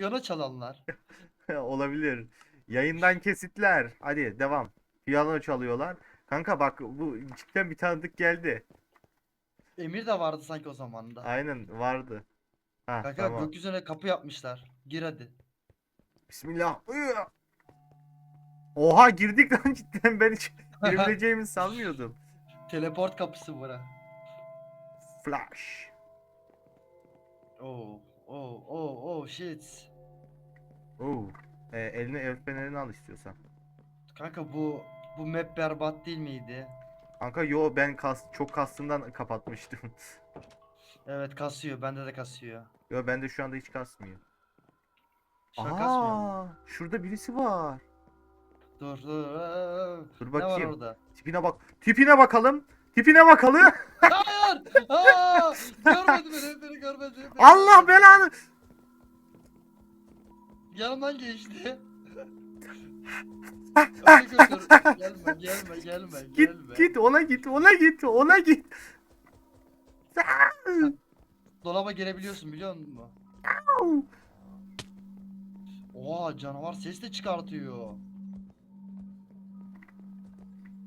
Piyano çalanlar. Olabilir. Yayından kesitler. Hadi devam. Piyano çalıyorlar. Kanka bak bu cidden bir tanıdık geldi. Emir de vardı sanki o zaman da. Aynen vardı. Ha Kanka tamam. gökyüzüne kapı yapmışlar. Gir hadi. Bismillah. Oha girdik lan cidden ben hiç girebileceğimi sanmıyordum. Teleport kapısı bura. Flash. Oh, oh, oh, oh shit. Oo. Ee, eline el fenerini al istiyorsan. Kanka bu bu map berbat değil miydi? Kanka yo ben kas çok kastından kapatmıştım. Evet kasıyor. Bende de kasıyor. yo bende şu anda hiç kasmıyor. Şu an kasmıyor mu? Aa, şurada birisi var. Dur dur. aa, Dur Ne var bakayım. orada? Tipine bak. Tipine bakalım. Tipine bakalım. Hayır! Aa! Görmedi beni, beni görmedi. beni Allah görmedi. belanı. Yanımdan geçti. Öyle götür. Gelme, gelme, gelme, Git gelme. git ona git ona git ona git. Dolaba girebiliyorsun biliyor musun? Oha canavar ses de çıkartıyor.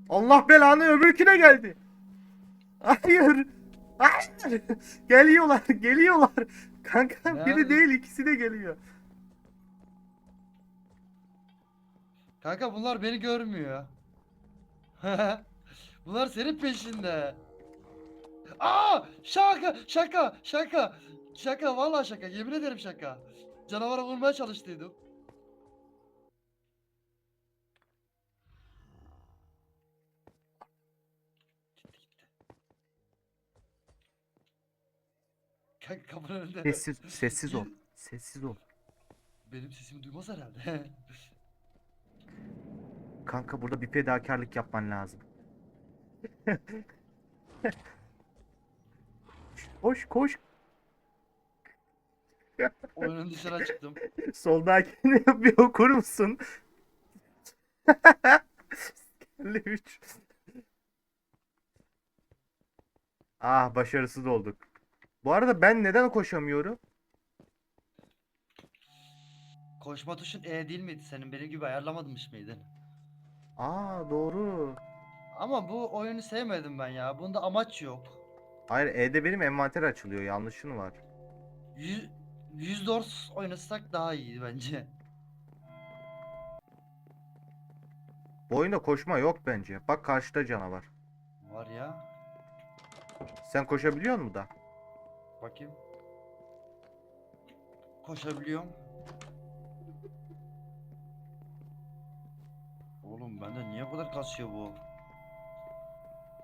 Allah belanı öbürküne geldi. Hayır. Hayır. Geliyorlar geliyorlar. Kanka biri Nerede? değil ikisi de geliyor. Kanka bunlar beni görmüyor. bunlar senin peşinde. Aa! Şaka! Şaka! Şaka! Şaka vallahi şaka. Yemin ederim şaka. Canavara vurmaya çalıştıydım. Kanka kapının önünde. Sessiz sessiz ol. Sessiz ol. Benim sesimi duymaz herhalde. Kanka burada bir fedakarlık yapman lazım. koş koş. Oyunun dışına çıktım. Soldakini bir okur musun? 53. Ah başarısız olduk. Bu arada ben neden koşamıyorum? Koşma tuşun E değil miydi senin? Benim gibi ayarlamamış mıydın? Aa doğru. Ama bu oyunu sevmedim ben ya. Bunda amaç yok. Hayır E'de benim envanter açılıyor. Yanlışın var. 100 100 dors oynasak daha iyi bence. Bu oyunda koşma yok bence. Bak karşıda canavar. Var ya. Sen koşabiliyor musun da? Bakayım. Koşabiliyorum. Oğlum bende niye bu kadar kasıyor bu?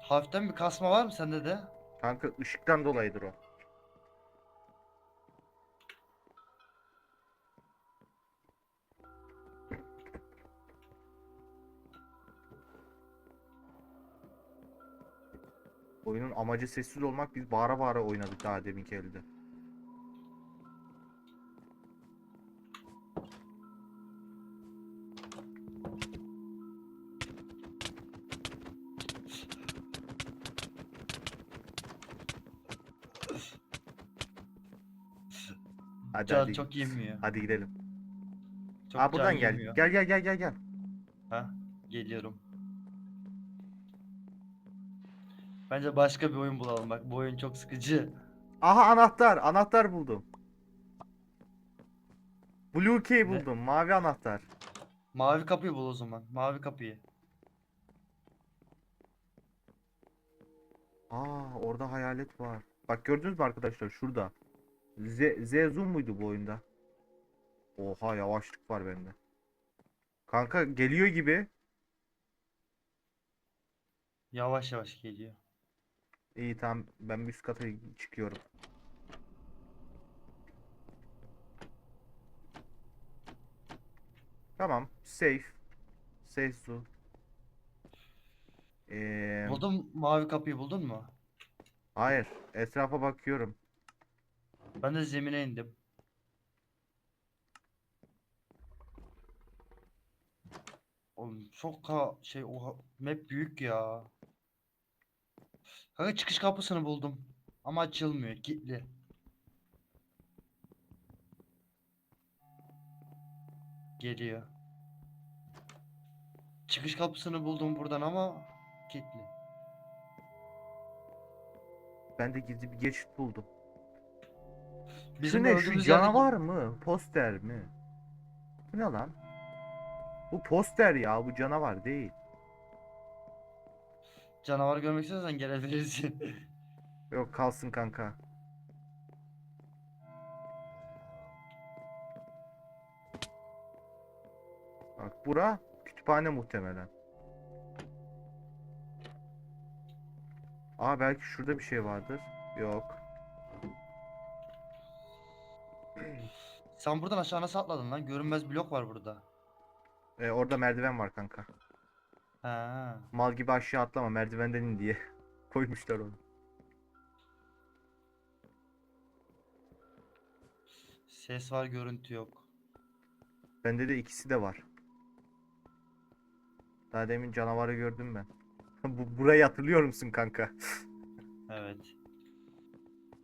Hafiften bir kasma var mı sende de? Kanka ışıktan dolayıdır o. Oyunun amacı sessiz olmak. Biz bağıra bağıra oynadık daha deminki elde. Hadi Can hadi. çok yemiyor. Hadi gidelim. Çok Aa buradan can gel. yemiyor. Gel gel gel gel gel. Ha, geliyorum. Bence başka bir oyun bulalım bak. Bu oyun çok sıkıcı. Aha anahtar. Anahtar buldum. Blue key Ne? buldum. Mavi anahtar. Mavi kapıyı bul o zaman. Mavi kapıyı. Aa orada hayalet var. Bak gördünüz mü arkadaşlar şurada. Z, Z zoom muydu bu oyunda? Oha yavaşlık var bende. Kanka geliyor gibi. Yavaş yavaş geliyor. İyi tamam ben bir üst kata çıkıyorum. Tamam safe. Safe zone. Ee, Buldun mavi kapıyı buldun mu? hayır etrafa bakıyorum. Ben de zemine indim. Oğlum çok ka şey oha map büyük ya. Kanka çıkış kapısını buldum. Ama açılmıyor. Kilitli. Geliyor. Çıkış kapısını buldum buradan ama kilitli. Ben de gizli bir geçit buldum. Bizim ne? Şu canavar mı? Poster mi? Bu ne lan? Bu poster ya. Bu canavar değil. Canavar görmek istiyorsan gelebilirsin. Yok kalsın kanka. Bak bura kütüphane muhtemelen. Aa belki şurada bir şey vardır. Yok. Sen buradan aşağı nasıl atladın lan? Görünmez blok var burada. Ee, orada merdiven var kanka. Ha. Mal gibi aşağı atlama merdivenden in diye koymuşlar onu. Ses var, görüntü yok. Bende de ikisi de var. Daha demin canavarı gördüm ben. Bu burayı hatırlıyor musun kanka? Evet.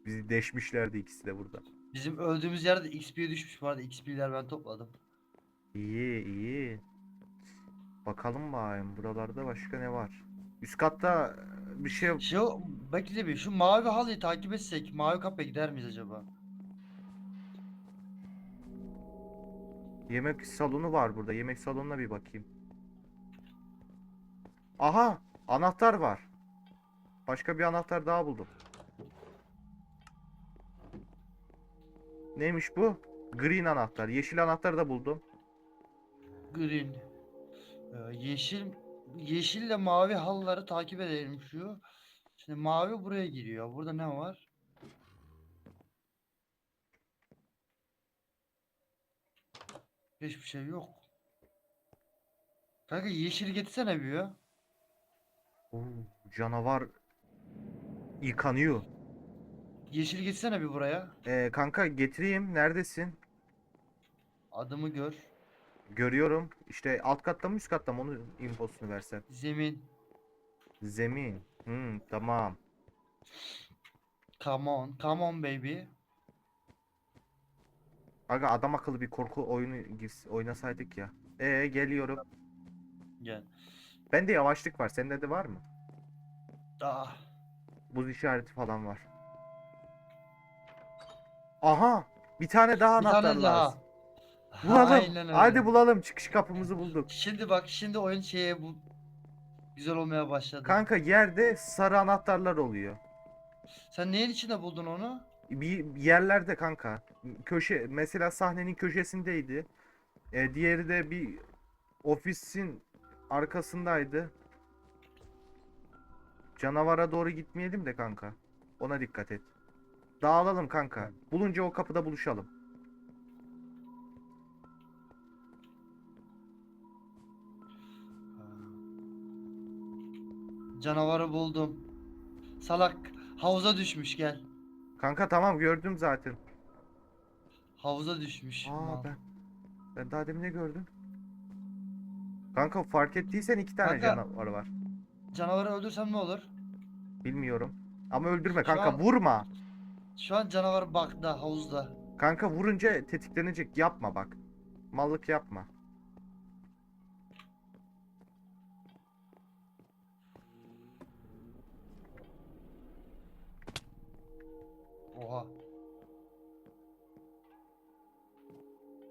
Bizi deşmişlerdi ikisi de burada. Bizim öldüğümüz yerde XP düşmüş bu arada. XP'ler ben topladım. İyi iyi. Bakalım bakayım buralarda başka ne var? Üst katta bir şey Şu bekle bir şu mavi halıyı takip etsek mavi kapıya gider miyiz acaba? yemek salonu var burada. Yemek salonuna bir bakayım. Aha, anahtar var. Başka bir anahtar daha buldum. Neymiş bu? Green anahtar. Yeşil anahtar da buldum. Green. Ee, yeşil yeşille mavi halıları takip edelim şu. Şimdi mavi buraya giriyor. Burada ne var? Hiçbir şey yok. Kanka yeşil getirsene bir ya. Oo, canavar yıkanıyor. Yeşil getirsene bir buraya. Ee, kanka getireyim. Neredesin? Adımı gör. Görüyorum. İşte alt katta mı üst katta mı onu infosunu versen. Zemin. Zemin. Hmm, tamam. Come on. Come on baby. Aga adam akıllı bir korku oyunu girs oynasaydık ya. Ee geliyorum. Gel. Bende yavaşlık var. Sende de var mı? Ah. Buz işareti falan var. Aha! Bir tane daha Bir anahtar tane daha. lazım. Bulalım. Aynen öyle. Hadi bulalım. Çıkış kapımızı bulduk. Şimdi bak şimdi oyun şeye bu güzel olmaya başladı. Kanka yerde sarı anahtarlar oluyor. Sen neyin içinde buldun onu? Bir yerlerde kanka. Köşe mesela sahnenin köşesindeydi. Ee, diğeri de bir ofisin arkasındaydı. Canavara doğru gitmeyelim de kanka. Ona dikkat et. Dağılalım kanka. Bulunca o kapıda buluşalım. Canavarı buldum. Salak havuza düşmüş gel. Kanka tamam gördüm zaten. Havuza düşmüş. Aa mal. ben ben daha demin ne gördüm? Kanka fark ettiysen iki tane Kanka. canavar var. Canavarı öldürsem ne olur? Bilmiyorum. Ama öldürme Şu kanka an- vurma. Şu an canavar bakta havuzda. Kanka vurunca tetiklenecek. Yapma bak. Mallık yapma. Oha.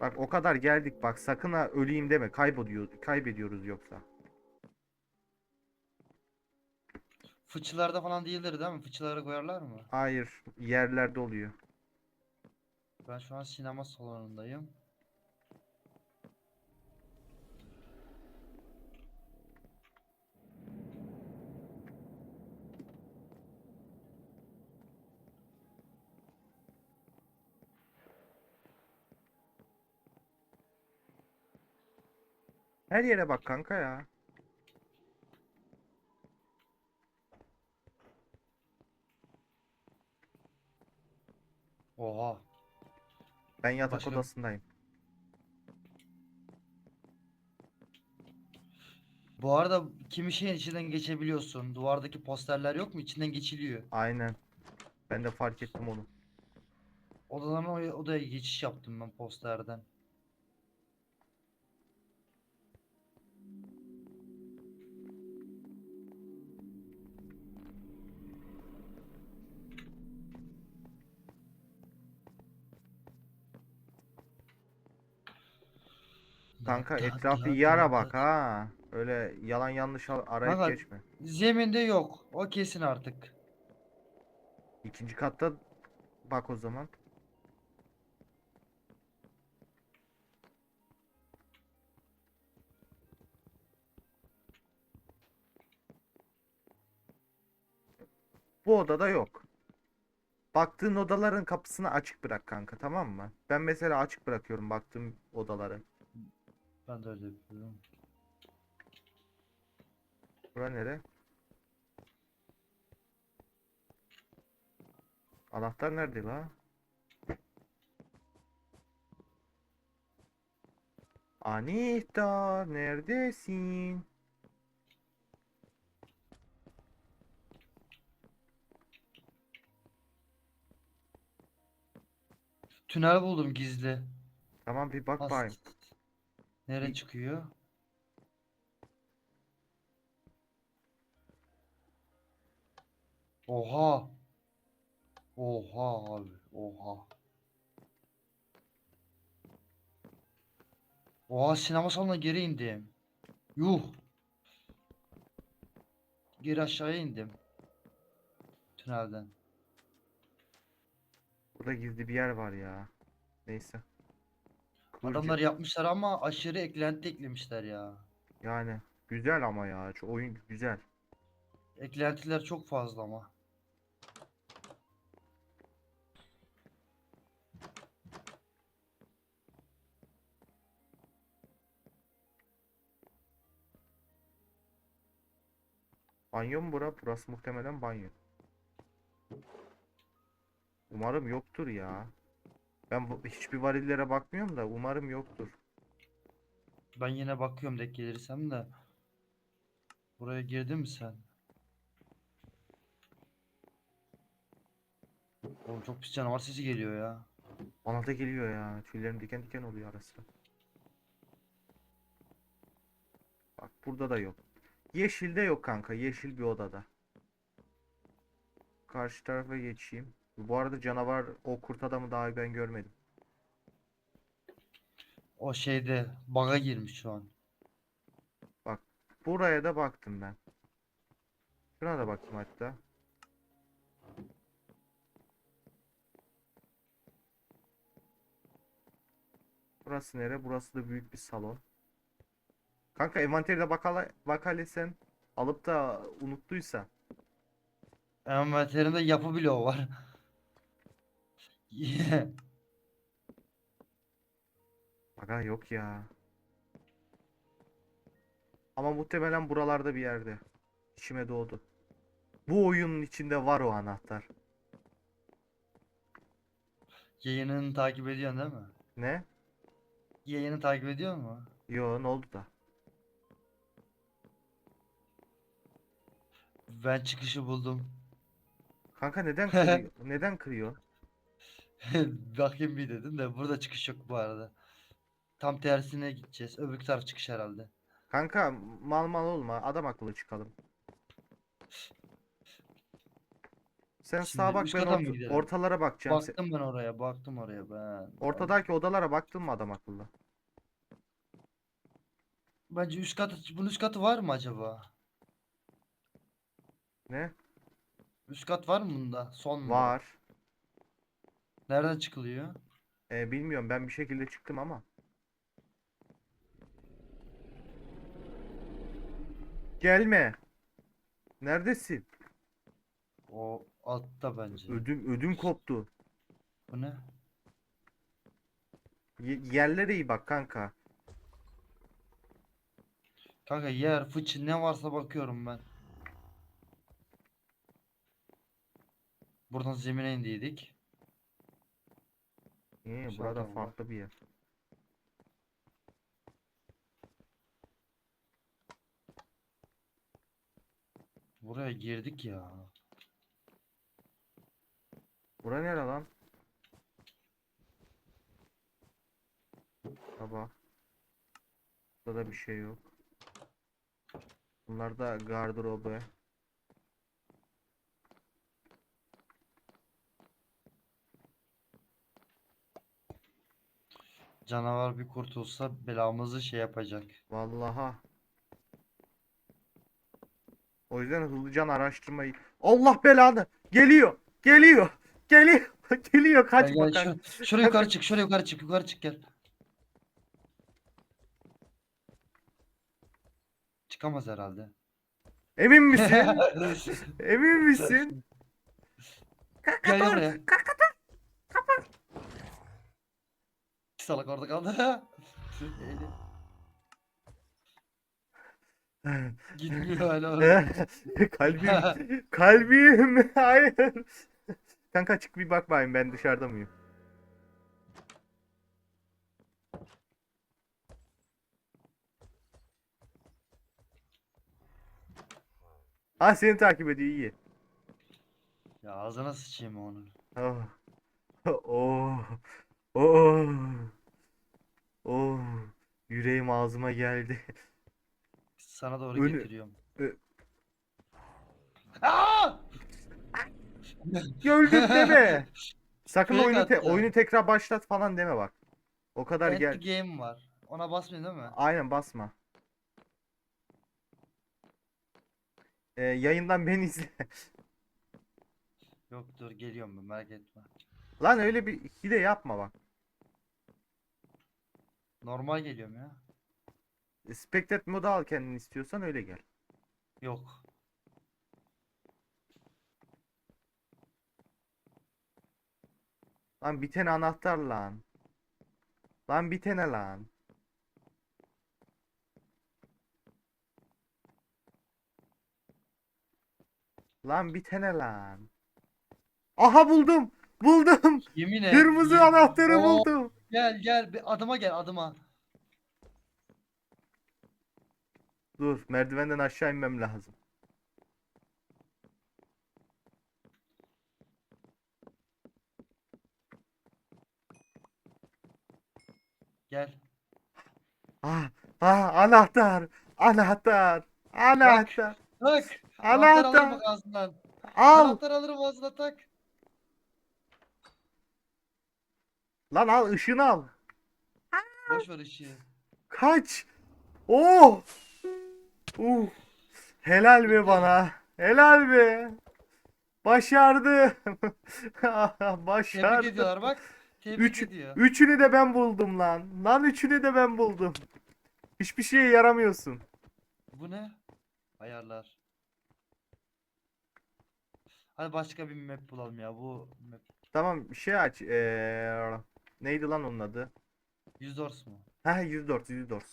Bak o kadar geldik bak sakın ha öleyim deme. Kaybediyor, kaybediyoruz yoksa. Fıçılarda falan değildir değil mi? Fıçılara koyarlar mı? Hayır, yerlerde oluyor. Ben şu an sinema salonundayım. Her yere bak kanka ya. Oha. Ben yatak Başka- odasındayım. Bu arada kimi şeyin içinden geçebiliyorsun. Duvardaki posterler yok mu? İçinden geçiliyor. Aynen. Ben de fark ettim onu. Odadan odaya geçiş yaptım ben posterden. Kanka etrafı iyi ara bak ha. Öyle yalan yanlış ar- arayıp Kanka- geçme. Zeminde yok. O kesin artık. İkinci katta bak o zaman. Bu odada yok. Baktığın odaların kapısını açık bırak kanka tamam mı? Ben mesela açık bırakıyorum baktığım odaları. Ben de öyle yapıyorum. Bura nere? Anahtar nerede la? Anahtar neredesin? Tünel buldum gizli. Tamam bir bak As- bakayım. Nereye çıkıyor? Oha. Oha abi. Oha. Oha sinema salonuna geri indim. Yuh. Geri aşağıya indim. Tünelden. Burada gizli bir yer var ya. Neyse. Adamlar yapmışlar ama aşırı eklenti eklemişler ya. Yani güzel ama ya. Şu oyun güzel. Eklentiler çok fazla ama. Banyo mu bura? Burası muhtemelen banyo. Umarım yoktur ya. Ben bu, hiçbir varillere bakmıyorum da umarım yoktur. Ben yine bakıyorum denk gelirsem de. Buraya girdin mi sen? Oğlum çok pis canavar sesi geliyor ya. Bana da geliyor ya. Tüylerim diken diken oluyor ara sıra. Bak burada da yok. Yeşilde yok kanka. Yeşil bir odada. Karşı tarafa geçeyim. Bu arada canavar o kurt adamı daha ben görmedim. O şeyde baga girmiş şu an. Buraya da baktım ben. Şuna da bakayım hatta. Burası nere? Burası da büyük bir salon. Kanka envanterine bakala bakalesen alıp da unuttuysa. Envanterinde yapı bloğu var. Aga yok ya. Ama muhtemelen buralarda bir yerde. İçime doğdu. Bu oyunun içinde var o anahtar. Yayınını takip ediyorsun değil mi? Ne? Yayını takip ediyor mu? Yo ne oldu da? Ben çıkışı buldum. Kanka neden kırıyor? neden kırıyor? Bakayım bir dedim de burada çıkış yok bu arada. Tam tersine gideceğiz. Öbür taraf çıkış herhalde. Kanka mal mal olma. Adam akıllı çıkalım. Sen Şimdi sağa bak üst ben kata mı orta- gidelim? ortalara bakacağım. Sen- Baktım ben oraya, baktım oraya ben. ortadaki odalara baktın mı adam akıllı? Bence üst katı, bunun üst katı var mı acaba? Ne? Üst kat var mı bunda? Son mu? Var. Nereden çıkılıyor? Ee, bilmiyorum ben bir şekilde çıktım ama. Gelme. Neredesin? O altta bence. Ödüm ödüm koptu. Bu ne? Ye- yerlere iyi bak kanka. Kanka yer, fıçı ne varsa bakıyorum ben. Buradan zemine indiydik. Ee, Aşağıda burada farklı bir yer. Buraya girdik ya. Bura nere lan? Baba. Burada da bir şey yok. Bunlar da gardırobu. Canavar bir kurtulsa belamızı şey yapacak. Vallaha. O yüzden hızlıca araştırmayı. Allah belanı. Geliyor. Geliyor. Geliyor. Geliyor. Gel, Kaçma gel, kanka. şu, şuraya yukarı çık, şuraya yukarı çık, yukarı çık gel. Çıkamaz herhalde. Emin misin? Emin misin? Gel gel Salak orada kaldı. Gitmiyor hala. oraya. kalbim. Kalbim. Hayır. Kanka çık bir bak bakayım ben dışarıda mıyım? Ha seni takip ediyor iyi. Ya ağzına sıçayım onu. Oh. Oh. Oh. Oh. Yüreğim ağzıma geldi. Sana doğru Önü- getiriyorum. Ö- Aa! Öldüm deme. Sakın Fake oyunu te- attı. oyunu tekrar başlat falan deme bak. O kadar End gel. game var. Ona basmayın değil mi? Aynen basma. Ee, yayından beni izle. Yok dur geliyorum ben merak etme. Lan öyle bir hile yapma bak. Normal geliyorum ya. Spectate modu al kendin istiyorsan öyle gel. Yok. Lan bir tane anahtar lan. Lan bir tane lan. Lan bir tane lan. Aha buldum. Buldum. Yemin et. Kırmızı yemin- anahtarı Oo, buldum. Gel gel bir adıma gel adıma. Dur, merdivenden aşağı inmem lazım. Gel. Ah, ah, anahtar. Anahtar. Anahtar. Tak. Anahtar alırım Anahtar. ağzından. Al. Anahtar alırım ağzına tak. Lan al ışını al. Boş ver ışığı. Kaç. Oh. Uh. Helal be bana. Helal be. Başardım. Tebrik Başardım. ediyorlar bak. Tebrik Üç, ediyor. üçünü de ben buldum lan. Lan üçünü de ben buldum. Hiçbir şeye yaramıyorsun. Bu ne? Ayarlar. Hadi başka bir map bulalım ya. Bu map. Tamam bir şey aç. Ee, neydi lan onun adı? Yüz Doors mu? Ha 104 104.